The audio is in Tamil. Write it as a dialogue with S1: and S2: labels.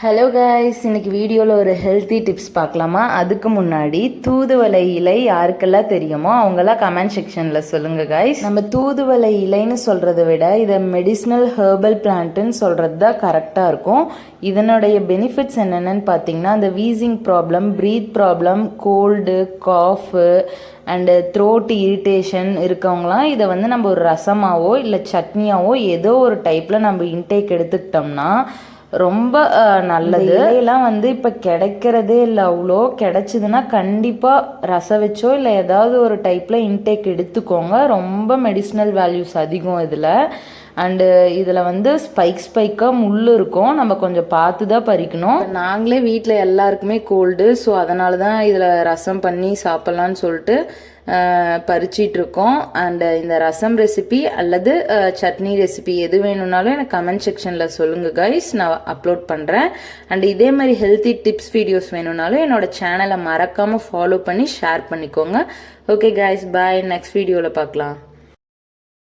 S1: ஹலோ கைஸ் இன்னைக்கு வீடியோவில் ஒரு ஹெல்த்தி டிப்ஸ் பார்க்கலாமா? அதுக்கு முன்னாடி தூதுவளை இலை யாருக்கெல்லாம் தெரியுமோ அவங்கெல்லாம் கமெண்ட் செக்ஷனில் சொல்லுங்கள் கைஸ் நம்ம தூதுவளை இலைன்னு சொல்கிறத விட இதை மெடிசினல் ஹெர்பல் பிளான்ட்டுன்னு சொல்கிறது தான் கரெக்டாக இருக்கும். இதனுடைய பெனிஃபிட்ஸ் என்னென்னு பார்த்தீங்கன்னா அந்த wheezing problem breath problem cold cough and throat irritation இருக்கவங்களாம் இதை வந்து நம்ம ஒரு ரசமாவோ இல்லை சட்னியாவோ ஏதோ ஒரு டைப்பில் நம்ம இன்டேக் எடுத்துக்கிட்டோம்னா ரொம்ப அஹ், நல்லது. இலையெல்லாம் வந்து இப்போ கிடைக்கிறதே இல்லை. அவ்வளோ கிடைச்சிதுன்னா கண்டிப்பாக ரசம் வச்சோ இல்லை ஏதாவது ஒரு டைப்பில் இன்டேக் எடுத்துக்கோங்க. ரொம்ப மெடிசினல் வேல்யூஸ் அதிகம் இதில். அண்டு இதில் வந்து ஸ்பைக் ஸ்பைக்காக முள் இருக்கும். நம்ம கொஞ்சம் பார்த்து தான் பறிக்கணும். நாங்களே வீட்டில் எல்லாருக்குமே கோல்டு ஸோ அதனால தான் இதில் ரசம் பண்ணி சாப்பிட்லான்னு சொல்லிட்டு பறிச்சிட்ருக்கோம். அண்டு இந்த ரசம் ரெசிபி அல்லது சட்னி ரெசிபி எது வேணும்னாலும் எனக்கு கமெண்ட் செக்ஷனில் சொல்லுங்கள் கைஸ் நான் அப்லோட் பண்ணுறேன் அண்டு இதே மாதிரி ஹெல்த்தி டிப்ஸ் வீடியோஸ் வேணும்னாலும் என்னோட சேனலை மறக்காமல் ஃபாலோ பண்ணி ஷேர் பண்ணிக்கோங்க. ஓகே கைஸ் பாய் நெக்ஸ்ட் வீடியோவில் பார்க்கலாம்.